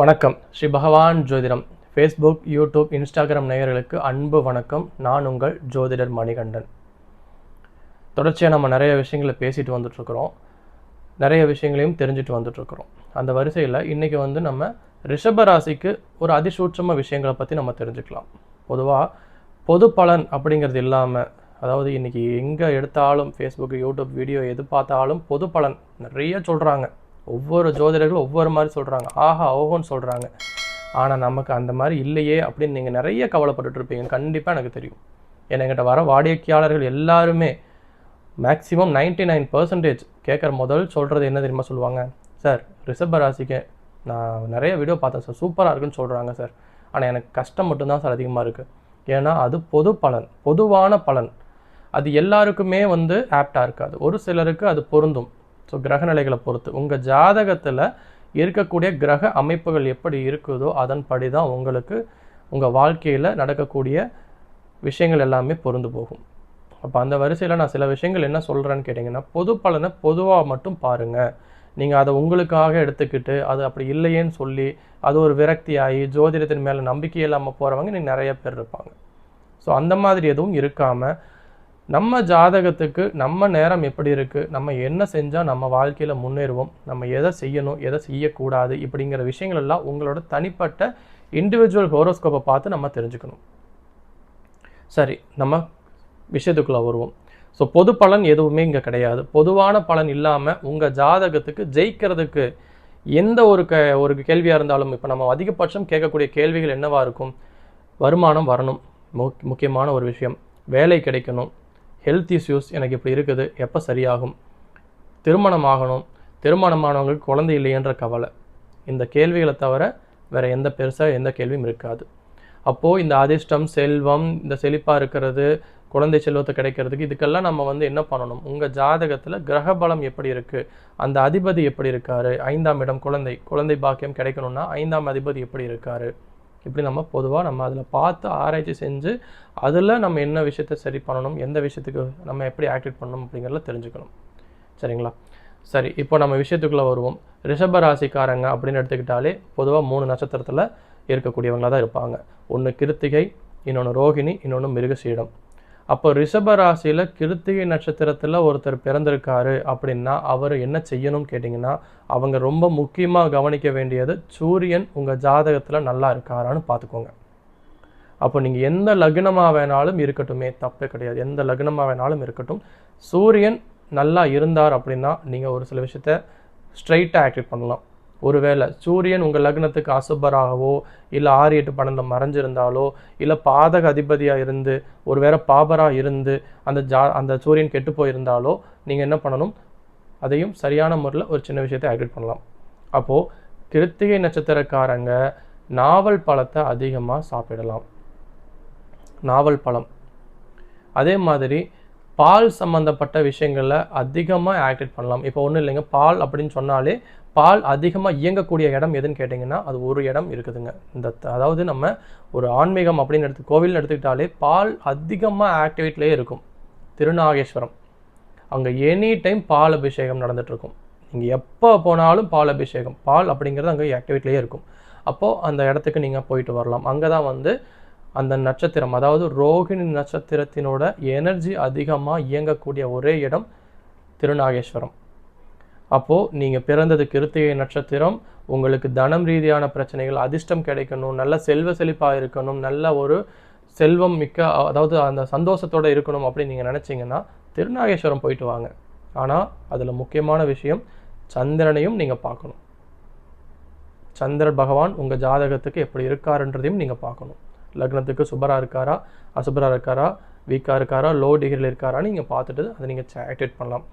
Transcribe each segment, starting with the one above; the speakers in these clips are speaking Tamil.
வணக்கம். ஸ்ரீ பகவான் ஜோதிடம். ஃபேஸ்புக் யூடியூப் இன்ஸ்டாகிராம் நேயர்களுக்கு அன்பு வணக்கம். நான் உங்கள் ஜோதிடர் மணிகண்டன். தொடர்ச்சியாக நம்ம நிறைய விஷயங்களை பேசிட்டு வந்துட்டுருக்குறோம். நிறைய விஷயங்களையும் தெரிஞ்சுட்டு வந்துட்டுருக்குறோம். அந்த வரிசையில் இன்றைக்கி வந்து நம்ம ரிஷப ராசிக்கு ஒரு அதிசூட்சம விஷயங்களை பற்றி நம்ம தெரிஞ்சுக்கலாம். பொதுவாக பொது பலன் அப்படிங்கிறது இல்லாமல் அதாவது இன்றைக்கி எங்கே எடுத்தாலும் ஃபேஸ்புக் யூடியூப் வீடியோ எது பார்த்தாலும் பொது பலன் நிறைய சொல்கிறாங்க ஒவ்வொரு ஜோதிடர்களும் ஒவ்வொரு மாதிரி சொல்கிறாங்க ஆஹா ஓஹோன்னு சொல்கிறாங்க ஆனால் நமக்கு அந்த மாதிரி இல்லையே அப்படின்னு நீங்கள் நிறைய கவலைப்பட்டுட்டு இருப்பீங்க கண்டிப்பாக எனக்கு தெரியும். ஏன்னா என்கிட்ட வர வாடிக்கையாளர்கள் எல்லாருமே மேக்ஸிமம் 99% நைன் பர்சன்டேஜ் கேட்குற முதல் சொல்கிறது என்ன தெரியுமா சொல்லுவாங்க? சார் ரிஷப ராசிக்கு நான் நிறைய வீடியோ பார்த்தேன் சார். சூப்பராக இருக்குன்னு சொல்கிறாங்க சார். ஆனால் எனக்கு கஷ்டம் மட்டும்தான் சார் அதிகமாக இருக்குது ஏன்னா அது பொது பலன் பொதுவான பலன். அது எல்லாருக்குமே வந்து ஆப்டாக இருக்காது. ஒரு சிலருக்கு அது பொருந்தும். ஸோ கிரகநிலைகளை பொறுத்து உங்கள் ஜாதகத்தில் இருக்கக்கூடிய கிரக அமைப்புகள் எப்படி இருக்குதோ அதன்படி தான் உங்களுக்கு உங்கள் வாழ்க்கையில் நடக்கக்கூடிய விஷயங்கள் எல்லாமே பொருந்து போகும். அப்போ அந்த வரிசையில் நான் சில விஷயங்கள் என்ன சொல்கிறேன்னு கேட்டிங்கன்னா பொது பலனை பொதுவாக மட்டும் பாருங்கள் நீங்கள் அதை உங்களுக்காக எடுத்துக்கிட்டு அது அப்படி இல்லையேன்னு சொல்லி அது ஒரு விரக்தி ஆகி ஜோதிடத்தின் மேலே நம்பிக்கை இல்லாமல் போகிறவங்க நீங்கள் நிறைய பேர் இருப்பாங்க. ஸோ அந்த மாதிரி எதுவும் இருக்காமல் நம்ம ஜாதகத்துக்கு நம்ம நேரம் எப்படி இருக்குது நம்ம என்ன செஞ்சால் நம்ம வாழ்க்கையில் முன்னேறுவோம்? நம்ம எதை செய்யணும்? எதை செய்யக்கூடாது? இப்படிங்கிற விஷயங்கள் எல்லாம் உங்களோட தனிப்பட்ட இண்டிவிஜுவல் ஹோரோஸ்கோப்பை பார்த்து நம்ம தெரிஞ்சுக்கணும். சரி நம்ம விஷயத்துக்குள்ளே வருவோம். ஸோ பொது பலன் எதுவுமே இங்கே கிடையாது. பொதுவான பலன் இல்லாமல் உங்கள் ஜாதகத்துக்கு ஜெயிக்கிறதுக்கு எந்த ஒரு க ஒரு கேள்வியாக இருந்தாலும் இப்போ நம்ம அதிகபட்சம் கேட்கக்கூடிய கேள்விகள் என்னவாக இருக்கும்? வருமானம் வரணும். முக் முக்கியமான ஒரு விஷயம். வேலை கிடைக்கணும். ஹெல்த் இஷ்யூஸ் எனக்கு இப்படி இருக்குது எப்போ சரியாகும்? திருமணம் ஆகணும் திருமணமானவங்களுக்கு குழந்தை இல்லையன்ற கவலை. இந்த கேள்விகளை தவிர வேறு எந்த பெருசாக எந்த கேள்வியும் இருக்காது. அப்போது இந்த அதிர்ஷ்டம் செல்வம் இந்த செழிப்பாக இருக்கிறது குழந்தை செல்வத்தை கிடைக்கிறதுக்கு இதுக்கெல்லாம் நம்ம வந்து என்ன பண்ணணும்? உங்கள் ஜாதகத்தில் கிரக பலம் எப்படி இருக்குது அந்த அதிபதி எப்படி இருக்காரு? ஐந்தாம் இடம் குழந்தை குழந்தை பாக்கியம் கிடைக்கணும்னா ஐந்தாம் அதிபதி எப்படி இருக்காரு? இப்படி நம்ம பொதுவாக நம்ம அதில் பார்த்து ஆராய்ச்சி செஞ்சு அதில் நம்ம என்ன விஷயத்தை சரி பண்ணணும் எந்த விஷயத்துக்கு நம்ம எப்படி ஆக்டிவேட் பண்ணணும் அப்படிங்கிறத தெரிஞ்சுக்கணும். சரிங்களா? சரி இப்போ நம்ம விஷயத்துக்குள்ளே வருவோம். ரிஷப ராசிக்காரங்க அப்படின்னு எடுத்துக்கிட்டாலே பொதுவாக மூணு நட்சத்திரத்தில் இருக்கக்கூடியவங்களாக தான் இருப்பாங்க. ஒன்று கிருத்திகை இன்னொன்று ரோகிணி இன்னொன்று மிருகசீடம். அப்போ ரிஷப ராசியில் கிருத்திகை நட்சத்திரத்தில் ஒருத்தர் பிறந்திருக்காரு அப்படின்னா அவர் என்ன செய்யணும்னு கேட்டிங்கன்னா அவங்க ரொம்ப முக்கியமாக கவனிக்க வேண்டியது சூரியன் உங்கள் ஜாதகத்தில் நல்லா இருக்காரான்னு பார்த்துக்கோங்க அப்போ நீங்கள் எந்த லக்னமாக வேணாலும் இருக்கட்டுமே தப்பே கிடையாது. எந்த லக்னமாக வேணாலும் இருக்கட்டும். சூரியன் நல்லா இருந்தார் அப்படின்னா நீங்கள் ஒரு சில விஷயத்த ஸ்ட்ரைட்டாக ஆக்டிவேட் பண்ணலாம். ஒருவேளை சூரியன் உங்கள் லக்னத்துக்கு அசுபராகவோ இல்லை ஆறு எட்டு பன்னெண்டில் மறைஞ்சிருந்தாலோ இல்லை பாதக அதிபதியாக இருந்து ஒரு வேற பாபராக இருந்து அந்த ஜா அந்த சூரியன் கெட்டு போயிருந்தாலோ நீங்கள் என்ன பண்ணணும்? அதையும் சரியான முறையில் ஒரு சின்ன விஷயத்தை ஆக்டிவேட் பண்ணலாம். அப்போது கிருத்திகை நட்சத்திரக்காரங்க நாவல் பழத்தை அதிகமாக சாப்பிடலாம். நாவல் பழம். அதே மாதிரி பால் சம்மந்தப்பட்ட விஷயங்களில் அதிகமாக ஆக்டிவேட் பண்ணலாம். இப்போ ஒன்றும் இல்லைங்க. பால் அப்படின்னு சொன்னாலே பால் அதிகமாக இயங்கக்கூடிய இடம் எதுன்னு கேட்டிங்கன்னா அது ஒரு இடம் இருக்குதுங்க. இந்த த- அதாவது நம்ம ஒரு ஆன்மீகம் அப்படின்னு எடுத்து கோவில்னு எடுத்துக்கிட்டாலே பால் அதிகமாக ஆக்டிவேட்லேயே இருக்கும். திருநாகேஸ்வரம். அங்கே எனி டைம் பால் அபிஷேகம் நடந்துகிட்ருக்கும் நீங்கள் எப்போ போனாலும் பால் அபிஷேகம். பால் அப்படிங்கிறது அங்கே ஆக்டிவேட்லேயே இருக்கும். அப்போது அந்த இடத்துக்கு நீங்கள் போயிட்டு வரலாம். அங்கே தான் வந்து அந்த நட்சத்திரம் அதாவது ரோகிணி நட்சத்திரத்தினோட எனர்ஜி அதிகமாக இயங்கக்கூடிய ஒரே இடம் திருநாகேஸ்வரம். அப்போது நீங்கள் பிறந்தது கிருத்திகை நட்சத்திரம் உங்களுக்கு தனம் ரீதியான பிரச்சனைகள் அதிர்ஷ்டம் கிடைக்கணும் நல்ல செல்வ செழிப்பாக இருக்கணும் நல்ல ஒரு செல்வம் மிக்க அதாவது அந்த சந்தோஷத்தோடு இருக்கணும் அப்படின்னு நீங்கள் நினச்சிங்கன்னா திருநாகேஸ்வரம் போயிட்டு வாங்க. ஆனால் அதில் முக்கியமான விஷயம் சந்திரனையும் நீங்கள் பார்க்கணும். சந்திரன் பகவான் உங்கள் ஜாதகத்துக்கு எப்படி இருக்காருன்றதையும் நீங்கள் பார்க்கணும். லக்னத்துக்கு சுபராக இருக்காரா அசுபராக இருக்காரா வீக்காக இருக்காரா லோ டிகிரியில் இருக்காரான்னு நீங்கள் பார்த்துட்டு அதை நீங்கள் ஆக்டிவேட் பண்ணலாம்.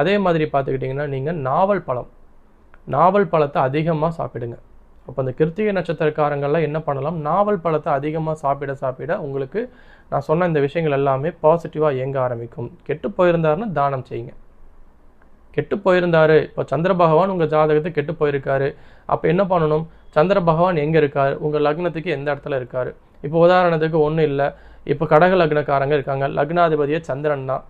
அதே மாதிரி பார்த்துக்கிட்டிங்கன்னா நீங்கள் நாவல் பழம். நாவல் பழத்தை அதிகமாக சாப்பிடுங்க. அப்போ அந்த கிருத்திகை நட்சத்திரக்காரங்கள்லாம் என்ன பண்ணலாம்? நாவல் பழத்தை அதிகமாக சாப்பிட சாப்பிட உங்களுக்கு நான் சொன்ன இந்த விஷயங்கள் எல்லாமே பாசிட்டிவாக இயங்க ஆரம்பிக்கும். கெட்டு போயிருந்தாருன்னா தானம் செய்யுங்க. கெட்டு போயிருந்தாரு. இப்போ சந்திர பகவான் உங்கள் ஜாதகத்தை கெட்டு போயிருக்காரு. அப்போ என்ன பண்ணணும்? சந்திர பகவான் எங்கே இருக்கார்? உங்கள் லக்னத்துக்கு எந்த இடத்துல இருக்கார்? இப்போ உதாரணத்துக்கு ஒன்றும் இல்லை. இப்போ கடக லக்னக்காரங்க இருக்காங்க. லக்னாதிபதியே சந்திரன் தான்.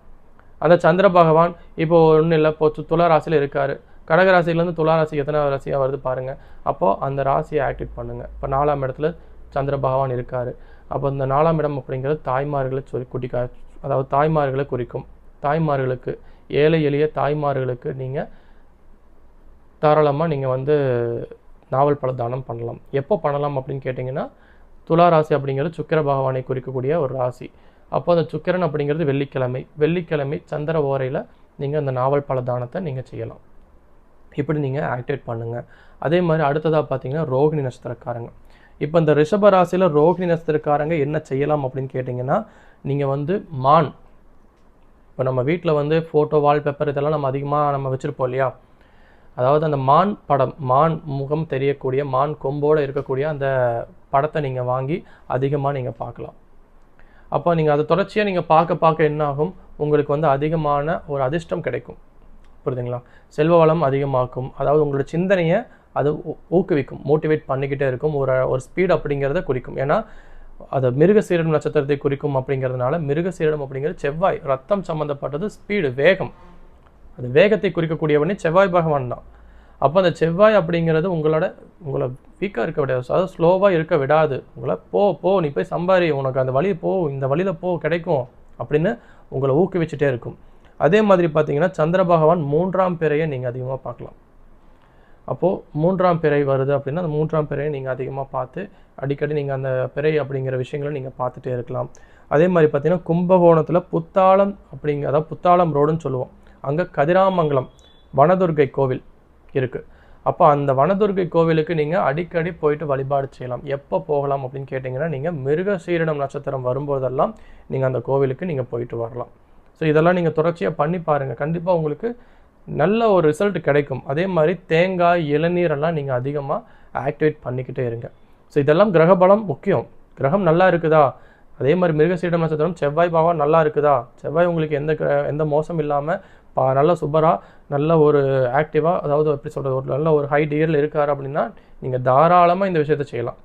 அந்த சந்திர பகவான் இப்போ ஒன்றும் இல்லை. இப்போ து- துலா ராசியில் இருக்கார். கடக ராசியிலேருந்து துலா ராசி எத்தனை ராசியாக வருது பாருங்கள் அப்போது அந்த ராசியை ஆக்டிவேட் பண்ணுங்கள் இப்போ நாலாம் இடத்துல சந்திர பகவான் இருக்கார். அப்போ இந்த நாலாம் இடம் அப்படிங்கிறது தாய்மார்களை சொல்லி குட்டிக்கா அதாவது தாய்மார்களை குறிக்கும். தாய்மார்களுக்கு ஏழை எளிய தாய்மார்களுக்கு நீங்கள் தாராளமாக நீங்கள் வந்து நாவல் பல தானம் பண்ணலாம். எப்போ பண்ணலாம் அப்படின்னு கேட்டிங்கன்னா துலா ராசி அப்படிங்கிறது சுக்கிர பகவானை குறிக்கக்கூடிய ஒரு ராசி. அப்போ அந்த சுக்கிரன் அப்படிங்கிறது வெள்ளிக்கிழமை. வெள்ளிக்கிழமை சந்திர ஓரையில் நீங்கள் அந்த நாவல் பழ தானத்தை நீங்கள் செய்யலாம். இப்படி நீங்கள் ஆக்டிவேட் பண்ணுங்கள் அதே மாதிரி அடுத்ததாக பார்த்தீங்கன்னா ரோகிணி நட்சத்திரக்காரங்க. இப்போ இந்த ரிஷப ராசியில் ரோகிணி நட்சத்திரக்காரங்க என்ன செய்யலாம் அப்படின்னு கேட்டிங்கன்னா நீங்கள் வந்து மான். இப்போ நம்ம வீட்டில் வந்து ஃபோட்டோ வால்பேப்பர் இதெல்லாம் நம்ம அதிகமாக நம்ம வச்சுருப்போம் இல்லையா? அதாவது அந்த மான் படம் மான் முகம் தெரியக்கூடிய மான் கொம்போடு இருக்கக்கூடிய அந்த படத்தை நீங்கள் வாங்கி அதிகமாக நீங்கள் பார்க்கலாம். அப்போ நீங்கள் அதை தொடர்ச்சியாக நீங்கள் பார்க்க பார்க்க என்ன ஆகும் உங்களுக்கு வந்து அதிகமான ஒரு அதிர்ஷ்டம் கிடைக்கும். புரியுதுங்களா? செல்வ வளம் அதிகமாக்கும். அதாவது உங்களோட சிந்தனையை அது ஊ- ஊக்குவிக்கும். மோட்டிவேட் பண்ணிக்கிட்டே இருக்கும். ஒரு ஒரு ஸ்பீட் அப்படிங்கிறத குறிக்கும். ஏன்னா அது மிருக சீரிடம் நட்சத்திரத்தை குறிக்கும் அப்படிங்கிறதுனால மிருக சீரடம் அப்படிங்கிறது செவ்வாய். ரத்தம் சம்மந்தப்பட்டது ஸ்பீடு வேகம். அது வேகத்தை குறிக்கக்கூடியவனே செவ்வாய் பகவான் தான். அப்போ அந்த செவ்வாய் அப்படிங்கிறது உங்களோட உங்களை வீக்காக இருக்க விடாது. அதாவது ஸ்லோவாக இருக்க விடாது. உங்களை போ போ நீ போய் சம்பாரி உனக்கு அந்த வழி போ இந்த வழியில் போ கிடைக்கும் அப்படின்னு உங்களை ஊக்குவிச்சுட்டே இருக்கும். அதே மாதிரி பார்த்தீங்கன்னா சந்திர பகவான் மூன்றாம் பிறையை நீங்கள் அதிகமாக பார்க்கலாம். அப்போது மூன்றாம் பிறை வருது அப்படின்னா அந்த மூன்றாம் பிறையை நீங்கள் அதிகமாக பார்த்து அடிக்கடி நீங்கள் அந்த பிறை அப்படிங்கிற விஷயங்களை நீங்கள் பார்த்துட்டே இருக்கலாம். அதே மாதிரி பார்த்தீங்கன்னா கும்பகோணத்தில் புத்தாளம் அப்படிங்க அதாவது புத்தாளம் ரோடுன்னு சொல்லுவோம். அங்கே கதிராமங்கலம் வனதுர்கை கோவில் இருக்குது அப்போ அந்த வனதுர்கை கோவிலுக்கு நீங்கள் அடிக்கடி போயிட்டு வழிபாடு செய்யலாம். எப்போ போகலாம் அப்படின்னு கேட்டிங்கன்னா நீங்கள் மிருக சீரிடம் நட்சத்திரம் வரும்போதெல்லாம் நீங்கள் அந்த கோவிலுக்கு நீங்கள் போயிட்டு வரலாம். ஸோ இதெல்லாம் நீங்கள் தொடர்ச்சியாக பண்ணி பாருங்கள் கண்டிப்பாக உங்களுக்கு நல்ல ஒரு ரிசல்ட் கிடைக்கும். அதே மாதிரி தேங்காய் இளநீரெல்லாம் நீங்கள் அதிகமாக ஆக்டிவேட் பண்ணிக்கிட்டே இருங்க. ஸோ இதெல்லாம் கிரக பலம் முக்கியம். கிரகம் நல்லா இருக்குதா? அதே மாதிரி மிருகசீடம் நட்சத்திரம் செவ்வாய் பாவம் நல்லா இருக்குதா? செவ்வாய் உங்களுக்கு எந்த கிர- எந்த மோசம் இல்லாமல் நல்ல சூப்பராக நல்ல ஒரு ஆக்டிவாக அதாவது எப்படி சொல்கிறது ஒரு நல்ல ஒரு ஹை டியரில் இருக்கார் அப்படின்னா நீங்கள் தாராளமாக இந்த விஷயத்த செய்யலாம்.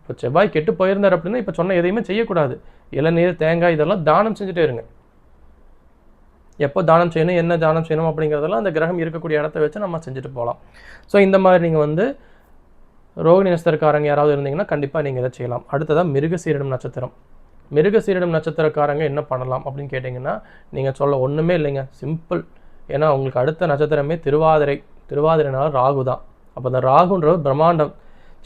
இப்போ செவ்வாய் கெட்டு போயிருந்தார் அப்படின்னா இப்போ சொன்ன எதையுமே செய்யக்கூடாது. இளநீர் தேங்காய் இதெல்லாம் தானம் செஞ்சுட்டே இருங்க. எப்போ தானம் செய்யணும் என்ன தானம் செய்யணும் அப்படிங்கிறதெல்லாம் அந்த கிரகம் இருக்கக்கூடிய இடத்த வச்சு நம்ம செஞ்சுட்டு போகலாம். ஸோ இந்த மாதிரி நீங்கள் வந்து ரோகிணி நட்சத்திரக்காரங்க யாராவது இருந்தீங்கன்னா கண்டிப்பாக நீங்கள் இதை செய்யலாம். அடுத்ததாக மிருகசீரிடம் நட்சத்திரம். மிருகசீரிடம் நட்சத்திரக்காரங்க என்ன பண்ணலாம் அப்படின்னு கேட்டிங்கன்னா நீங்கள் சொல்ல ஒன்றுமே இல்லைங்க. சிம்பிள் ஏன்னா உங்களுக்கு அடுத்த நட்சத்திரமே திருவாதிரை. திருவாதிரைனால ராகு தான். அப்போ அந்த ராகுன்ற பிரம்மாண்டம்.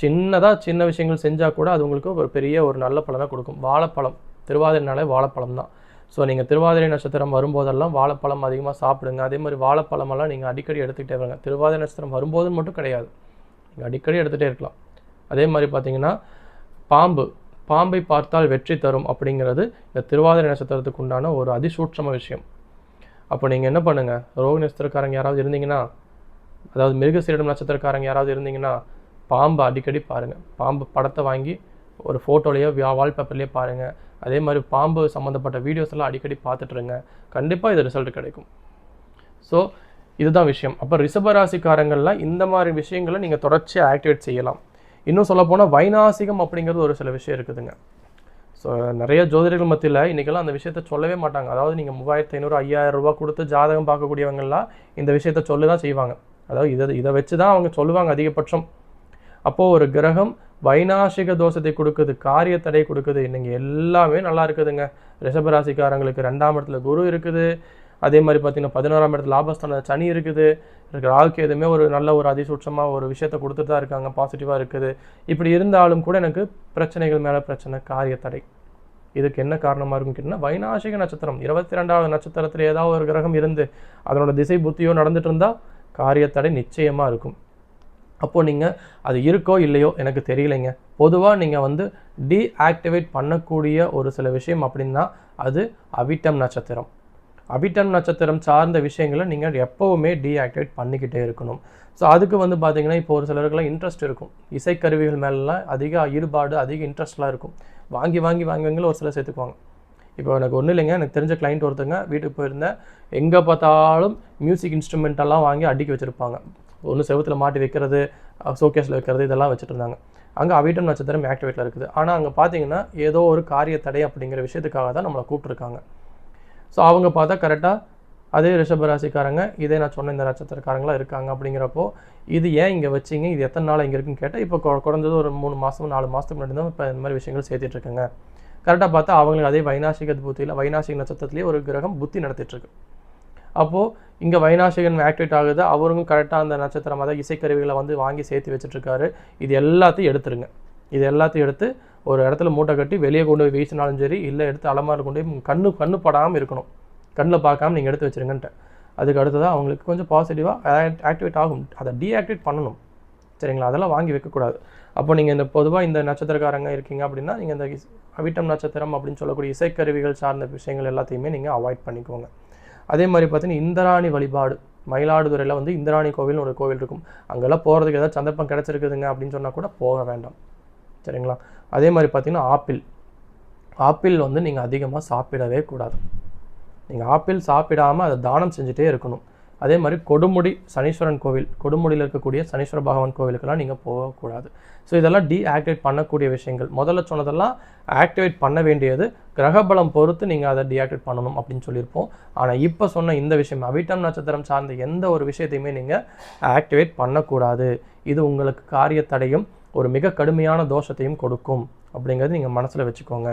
சின்னதாக சின்ன விஷயங்கள் செஞ்சால் கூட அது உங்களுக்கு ஒரு பெரிய ஒரு நல்ல பலனை கொடுக்கும். வாழைப்பழம். திருவாதிரைனாலே வாழைப்பழம் தான். ஸோ நீங்கள் திருவாதிரை நட்சத்திரம் வரும்போதெல்லாம் வாழைப்பழம் அதிகமாக சாப்பிடுங்க. அதே மாதிரி வாழைப்பழமெல்லாம் நீங்கள் அடிக்கடி எடுத்துக்கிட்டே வருங்க. திருவாதிரை நட்சத்திரம் வரும்போது மட்டும் கிடையாது. நீங்கள் அடிக்கடி எடுத்துகிட்டே இருக்கலாம். அதே மாதிரி பார்த்தீங்கன்னா பாம்பு. பாம்பை பார்த்தால் வெற்றி தரும் அப்படிங்கிறது இந்த திருவாதிரை நட்சத்திரத்துக்கு உண்டான ஒரு அதிசூட்சம விஷயம். அப்போ நீங்கள் என்ன பண்ணுங்கள் ரோக நட்சத்திரக்காரங்க யாராவது இருந்தீங்கன்னா அதாவது மிருகசீரிடம் நட்சத்திரக்காரங்க யாராவது இருந்தீங்கன்னா பாம்பை அடிக்கடி பாருங்கள் பாம்பு படத்தை வாங்கி ஒரு ஃபோட்டோலையோ வால்பேப்பர்லேயோ பாருங்கள் அதே மாதிரி பாம்பு சம்மந்தப்பட்ட வீடியோஸ் எல்லாம் அடிக்கடி பார்த்துட்ருங்க கண்டிப்பாக இது ரிசல்ட் கிடைக்கும். ஸோ இதுதான் விஷயம். அப்போ ரிஷபராசிக்காரங்கள்லாம் இந்த மாதிரி விஷயங்களை நீங்கள் தொடர்ச்சியாக ஆக்டிவேட் செய்யலாம். இன்னும் சொல்லப்போனால் வைநாசிகம் அப்படிங்கிறது ஒரு சில விஷயம் இருக்குதுங்க. ஸோ நிறைய ஜோதிடர்கள் மத்தியில் இன்றைக்கெல்லாம் அந்த விஷயத்த சொல்லவே மாட்டாங்க. அதாவது நீங்கள் மூவாயிரத்து ஐநூறு ஐயாயிரம் ரூபா கொடுத்து ஜாதகம் பார்க்கக்கூடியவங்கெல்லாம் இந்த விஷயத்த சொல்லி தான் செய்வாங்க. அதாவது இதை இதை வச்சு தான் அவங்க சொல்லுவாங்க அதிகபட்சம். அப்போது ஒரு கிரகம் வைநாசிக தோஷத்தை கொடுக்குது காரிய தடை கொடுக்குது. நீங்கள் எல்லாமே நல்லா இருக்குதுங்க. ரிஷபராசிக்காரங்களுக்கு ரெண்டாம் இடத்துல குரு இருக்குது. அதே மாதிரி பார்த்தீங்கன்னா பதினோராம் இடத்துல லாபஸ்தான சனி இருக்குது. ராகுக்கு எதுவுமே ஒரு நல்ல ஒரு அதிசூட்சமாக ஒரு விஷயத்த கொடுத்துட்டு தான் இருக்காங்க பாசிட்டிவாக இருக்குது. இப்படி இருந்தாலும் கூட எனக்கு பிரச்சனைகள் மேலே பிரச்சனை காரிய தடை. இதுக்கு என்ன காரணமாக இருக்கும் கேட்டிங்கன்னா வைநாசிக நட்சத்திரம் இருபத்தி ரெண்டாவது நட்சத்திரத்தில் ஏதாவது ஒரு கிரகம் இருந்து அதனோட திசை புத்தியோ நடந்துட்டு இருந்தால் காரியத்தடை நிச்சயமாக இருக்கும். அப்போது நீங்கள் அது இருக்கோ இல்லையோ எனக்கு தெரியலைங்க. பொதுவாக நீங்கள் வந்து டீஆக்டிவேட் பண்ணக்கூடிய ஒரு சில விஷயம் அப்படின்னா அது அவிட்டம் நட்சத்திரம். அபிட்டம் நட்சத்திரம் சார்ந்த விஷயங்களை நீங்கள் எப்போவுமே டீஆக்டிவேட் பண்ணிக்கிட்டே இருக்கணும். ஸோ அதுக்கு வந்து பார்த்தீங்கன்னா இப்போ ஒரு சிலருக்குலாம் இன்ட்ரெஸ்ட் இருக்கும். இசைக்கருவிகள் மேலெலாம் அதிக ஈடுபாடு அதிக இன்ட்ரெஸ்ட்லாம் இருக்கும். வாங்கி வாங்கி வாங்கி ஒரு சிலர் சேர்த்துக்குவாங்க. இப்போ எனக்கு ஒன்றும் இல்லைங்க. எனக்கு தெரிஞ்ச கிளைண்ட் ஒருத்தங்க வீட்டுக்கு போயிருந்தேன். எங்கே பார்த்தாலும் மியூசிக் இன்ஸ்ட்ருமெண்ட்டெல்லாம் வாங்கி அடுக்கி வச்சுருப்பாங்க. ஒன்று செவத்தில் மாட்டி வைக்கிறது ஷோகேஸில் வைக்கிறது இதெல்லாம் வச்சுட்டு இருந்தாங்க. அங்கே அவிட்டம் நட்சத்திரம் ஆக்டிவேட்டில் இருக்குது. ஆனால் அங்கே பார்த்தீங்கன்னா ஏதோ ஒரு காரிய தடை அப்படிங்கிற விஷயத்துக்காக தான் நம்மளை கூப்பிட்ருக்காங்க ஸோ அவங்க பார்த்தா கரெக்டாக அதே ரிஷபராசிக்காரங்க இதே நான் சொன்ன இந்த நட்சத்திரக்காரங்களாம் இருக்காங்க அப்படிங்கிறப்போ இது ஏன் இங்கே வச்சீங்க? இது எத்தனை நாள் இங்கே இருக்குன்னு கேட்டால் இப்போ கொ- குறைஞ்சது ஒரு மூணு மாதம் நாலு மாதத்துக்கு முன்னாடி தான் இப்போ இந்த மாதிரி விஷயங்கள் சேர்த்திட்டுருக்காங்க. கரெக்டாக பார்த்தா அவங்களுக்கு அதே வைநாசிக புத்தியில் வைநாசிக நட்சத்திரத்திலேயே ஒரு கிரகம் புத்தி நடத்திட்டுருக்கு. அப்போது இங்கே வைநாசிகன் ஆக்டிவேட் ஆகுது அவரும் கரெக்டாக அந்த நட்சத்திரம் அதாவது இசைக்கருவிகளை வந்து வாங்கி சேர்த்து வச்சுட்ருக்காரு இது எல்லாத்தையும் எடுத்துருங்க. இது எல்லாத்தையும் எடுத்து ஒரு இடத்துல மூட்டை கட்டி வெளியே கொண்டு போய் வீசினாலும் சரி இல்லை எடுத்து அலமாரி கொண்டு போய் கண்ணு கண்ணு படாமல் இருக்கணும். கண்ணில் பார்க்காம நீங்கள் எடுத்து வச்சிருங்கன்ட்டு. அதுக்கு அடுத்ததாக அவங்களுக்கு கொஞ்சம் பாசிட்டிவாக ஆக்டிவேட் ஆகும். அதை டீஆக்டிவேட் பண்ணணும். சரிங்களா? அதெல்லாம் வாங்கி வைக்கக்கூடாது. அப்போ நீங்கள் இந்த பொதுவாக இந்த நட்சத்திரக்காரங்க இருக்கீங்க அப்படின்னா நீங்கள் இந்த அவிட்டம் நட்சத்திரம் அப்படின்னு சொல்லக்கூடிய இசைக்கருவிகள் சார்ந்த விஷயங்கள் எல்லாத்தையுமே நீங்கள் அவாய்ட் பண்ணிக்கோங்க. அதே மாதிரி பார்த்தீங்கன்னா இந்திராணி வழிபாடு. மயிலாடுதுறையில் வந்து இந்திராணி கோவில்னு ஒரு கோவில் இருக்கும். அங்கெல்லாம் போகிறதுக்கு ஏதாவது சந்தர்ப்பம் கிடச்சிருக்குதுங்க அப்படின்னு சொன்னால் கூட போக வேண்டாம். சரிங்களா? அதே மாதிரி பார்த்தீங்கன்னா ஆப்பிள். ஆப்பிள் வந்து நீங்கள் அதிகமாக சாப்பிடவே கூடாது. நீங்கள் ஆப்பிள் சாப்பிடாமல் அதை தானம் செஞ்சுட்டே இருக்கணும். அதே மாதிரி கொடுமுடி சனீஸ்வரன் கோவில். கொடுமுடியில் இருக்கக்கூடிய சனீஸ்வர பகவான் கோவிலுக்கெல்லாம் நீங்கள் போகக்கூடாது. ஸோ இதெல்லாம் டீஆக்டிவேட் பண்ணக்கூடிய விஷயங்கள். முதல்ல சொன்னதெல்லாம் ஆக்டிவேட் பண்ண வேண்டியது கிரகபலம் பொறுத்து நீங்கள் அதை டீஆக்டிவேட் பண்ணணும் அப்படின்னு சொல்லியிருப்போம். ஆனால் இப்போ சொன்ன இந்த விஷயம் அவிட்டம் நட்சத்திரம் சார்ந்த எந்த ஒரு விஷயத்தையுமே நீங்கள் ஆக்டிவேட் பண்ணக்கூடாது. இது உங்களுக்கு காரிய தடையும் ஒரு மிக கடுமையான தோஷத்தையும் கொடுக்கும். அப்படிங்கிறது நீங்கள் மனசில் வச்சுக்கோங்க.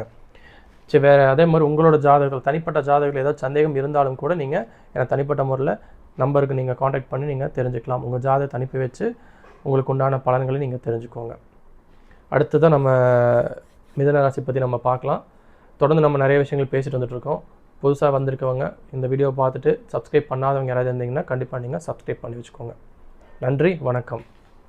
சரி வேறு அதே மாதிரி உங்களோட ஜாதகங்கள் தனிப்பட்ட ஜாதகங்கள் ஏதாவது சந்தேகம் இருந்தாலும் கூட நீங்கள் எனக்கு தனிப்பட்ட முறையில் நம்பருக்கு நீங்கள் காண்டாக்ட் பண்ணி நீங்கள் தெரிஞ்சுக்கலாம். உங்கள் ஜாதகத்தை அனுப்பி வச்சு உங்களுக்கு உண்டான பலன்களை நீங்கள் தெரிஞ்சுக்கோங்க. அடுத்ததான் நம்ம மிதன ராசி பற்றி நம்ம பார்க்கலாம். தொடர்ந்து நம்ம நிறைய விஷயங்கள் பேசிட்டு வந்துட்டுருக்கோம் புதுசாக வந்திருக்கவங்க இந்த வீடியோ பார்த்துட்டு சப்ஸ்கிரைப் பண்ணாதவங்க யாராவது இருந்தீங்கன்னா கண்டிப்பாக நீங்கள் சப்ஸ்கிரைப் பண்ணி வச்சுக்கோங்க. நன்றி வணக்கம்.